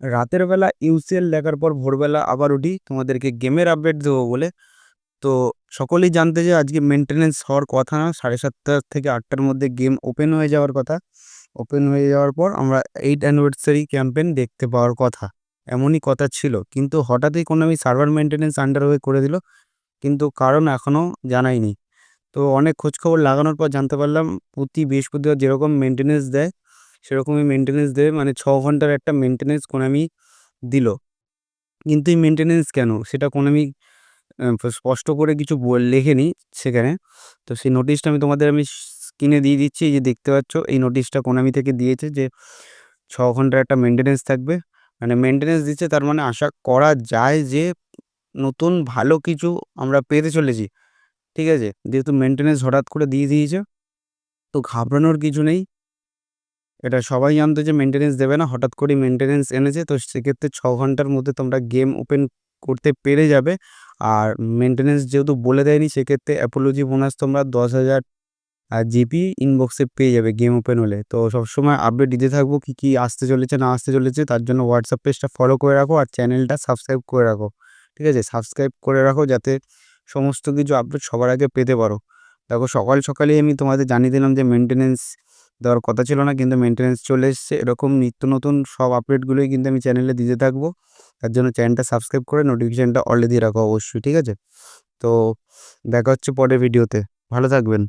রাতের বেলা ইউসিএল দেখার পর ভোরবেলা আবার উঠি, তোমাদেরকে গেমের আপডেট দেবো বলে। তো সকলেই জানতে যে আজকে মেনটেনেন্স হওয়ার কথা না, সাড়ে সাতটা থেকে আটটার মধ্যে গেম ওপেন হয়ে যাওয়ার কথা। ওপেন হয়ে যাওয়ার পর আমরা এইট অ্যানিভার্সারি ক্যাম্পেন দেখতে পাওয়ার কথা। এমনই কথা ছিল, কিন্তু হঠাৎই কোনো আমি সার্ভার মেনটেনেন্স আন্ডার হয়ে করে দিল, কিন্তু কারণ এখনও জানাইনি। তো অনেক খোঁজখবর লাগানোর পর জানতে পারলাম, প্রতি বৃহস্পতিবার যেরকম মেনটেনেন্স দেয় সেরকমই মেনটেনেন্স দেবে মানে ছ ঘণ্টার একটা মেনটেনেন্স কোনামি দিল। কিন্তু এই মেনটেনেন্স কেন? সেটা কোনামি স্পষ্ট করে কিছু লেখেনি সেখানে। তো সেই নোটিশটা আমি তোমাদের আমি স্ক্রিনে দিয়ে দিচ্ছি যে দেখতে পাচ্ছ, এই নোটিশটা কোনামি থেকে দিয়েছে যে ছ ঘণ্টার একটা মেনটেনেন্স থাকবে। মানে মেনটেনেন্স দিচ্ছে, তার মানে আশা করা যায় যে নতুন ভালো কিছু আমরা পেতে চলেছি। ঠিক আছে? যেহেতু মেনটেনেন্স হঠাৎ করে দিয়ে দিয়েছে, তো ঘাবড়ানোর কিছু নেই। এটা সবাই জানতো যে মেনটেনেন্স দেবে না, হঠাৎ করে মেনটেনেন্স এনেছে। তো সেক্ষেত্রে ছ ঘণ্টার মধ্যে তোমরা গেম ওপেন করতে পেরে যাবে। আর মেনটেনেন্স যেহেতু বলে দেয়নি, সেক্ষেত্রে অ্যাপোলজি বোনাস তোমরা দশ হাজার আর জিপি ইনবক্সে পেয়ে যাবে গেম ওপেন হলে। তো সবসময় আপডেট দিতে থাকব কী কী আসতে চলেছে, না আসতে চলেছে। তার জন্য হোয়াটসঅ্যাপ পেজটা ফলো করে রাখো আর চ্যানেলটা সাবস্ক্রাইব করে রাখো। ঠিক আছে? সাবস্ক্রাইব করে রাখো যাতে সমস্ত কিছু আপডেট সবার আগে পেতে পারো। দেখো সকাল সকালেই আমি তোমাদের জানিয়ে দিলাম যে মেনটেনেন্স দেওয়ার কথা ছিল না, কিন্তু মেনটেন্স চলে এসছে। এরকম নিত্য নতুন সব আপডেটগুলোই কিন্তু আমি চ্যানেলে দিতে থাকব। তার জন্য চ্যানেলটা সাবস্ক্রাইব করে নোটিফিকেশানটা অলরেডি রাখো অবশ্যই, ঠিক আছে? তো দেখা হচ্ছে পরের ভিডিওতে ভালো থাকবেন।